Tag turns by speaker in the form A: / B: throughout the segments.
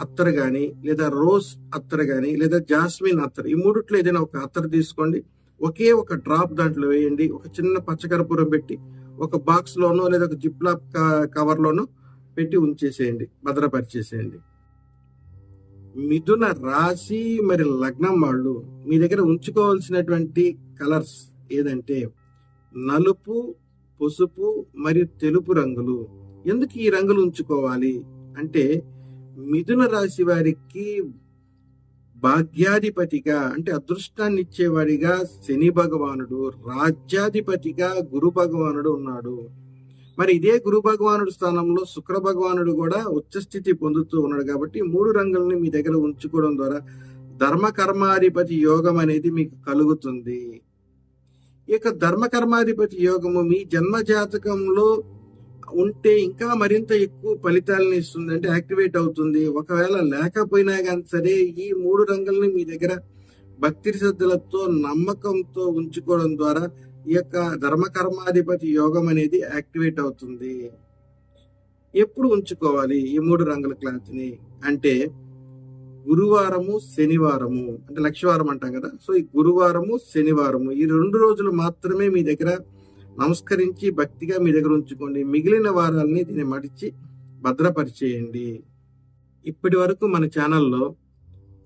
A: అత్తరు కానీ లేదా రోజ్ అత్తరు కానీ లేదా జాస్మిన్ అత్తరు ఈ మూడిట్లో ఏదైనా ఒక అత్తరు తీసుకోండి. ఒకే ఒక డ్రాప్ దాంట్లో వేయండి. ఒక చిన్న పచ్చకర్పూరం పెట్టి ఒక బాక్స్ లోనో లేదా ఒక జిప్లాప్ కవర్ లోనో పెట్టి ఉంచేసేయండి. భద్రపరిచేసేయండి. మిథున రాశి మరి లగ్నం వాళ్ళు మీ దగ్గర ఉంచుకోవాల్సినటువంటి కలర్స్ ఏదంటే నలుపు పసుపు మరియు తెలుపు రంగులు. ఎందుకు ఈ రంగులు ఉంచుకోవాలి? అంటే మిథున రాశి వారికి భాగ్యాధిపతిగా అంటే అదృష్టాన్ని ఇచ్చేవాడిగా శని భగవానుడు రాజ్యాధిపతిగా గురు భగవానుడు ఉన్నాడు. మరి ఇదే గురు భగవానుడు స్థానంలో శుక్ర భగవానుడు కూడా ఉచ్చస్థితి పొందుతూ ఉన్నాడు కాబట్టి మూడు రంగుల్ని మీ దగ్గర ఉంచుకోవడం ద్వారా ధర్మ కర్మాధిపతి యోగం అనేది మీకు కలుగుతుంది. ఈ యొక్క ధర్మ కర్మాధిపతి యోగము మీ జన్మ జాతకంలో ఉంటే ఇంకా మరింత ఎక్కువ ఫలితాలను ఇస్తుంది. అంటే యాక్టివేట్ అవుతుంది. ఒకవేళ లేకపోయినా కానీ సరే ఈ మూడు రంగుల్ని మీ దగ్గర భక్తి శ్రద్ధలతో నమ్మకంతో ఉంచుకోవడం ద్వారా ఈ యొక్క ధర్మకర్మాధిపతి యోగం అనేది యాక్టివేట్ అవుతుంది. ఎప్పుడు ఉంచుకోవాలి ఈ మూడు రంగుల క్లాత్ని? అంటే గురువారము శనివారము అంటే లక్షవారం అంటాం కదా. సో ఈ గురువారము శనివారము ఈ రెండు రోజులు మాత్రమే మీ దగ్గర నమస్కరించి భక్తిగా మీ దగ్గర ఉంచుకోండి. మిగిలిన వారాలని దీన్ని మడిచి భద్రపరిచేయండి. ఇప్పటి వరకు మన ఛానల్లో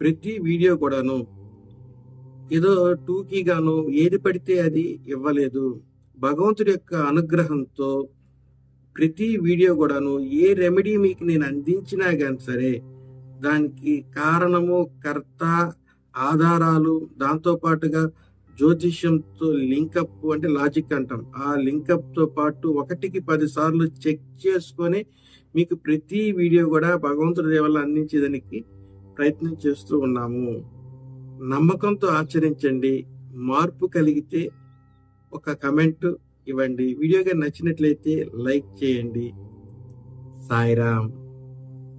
A: ప్రతి వీడియో కూడాను ఏదో టూకీగాను ఏది పడితే అది ఇవ్వలేదు. భగవంతుడి యొక్క అనుగ్రహంతో ప్రతి వీడియో కూడాను ఏ రెమెడీ మీకు నేను అందించినా కానీ సరే దానికి కారణము కర్త ఆధారాలు దాంతో పాటుగా జ్యోతిష్యంతో లింకప్ అంటే లాజిక్ అంటాం. ఆ లింకప్తో పాటు ఒకటికి పది సార్లు చెక్ చేసుకొని మీకు ప్రతి వీడియో కూడా భగవంతుడి దేవల్ల అందించేదానికి ప్రయత్నం చేస్తూ ఉన్నాము. నమ్మకంతో ఆచరించండి. మార్పు కలిగితే ఒక కమెంట్ ఇవ్వండి. వీడియోగా నచ్చినట్లయితే లైక్ చేయండి. సాయిరామ్.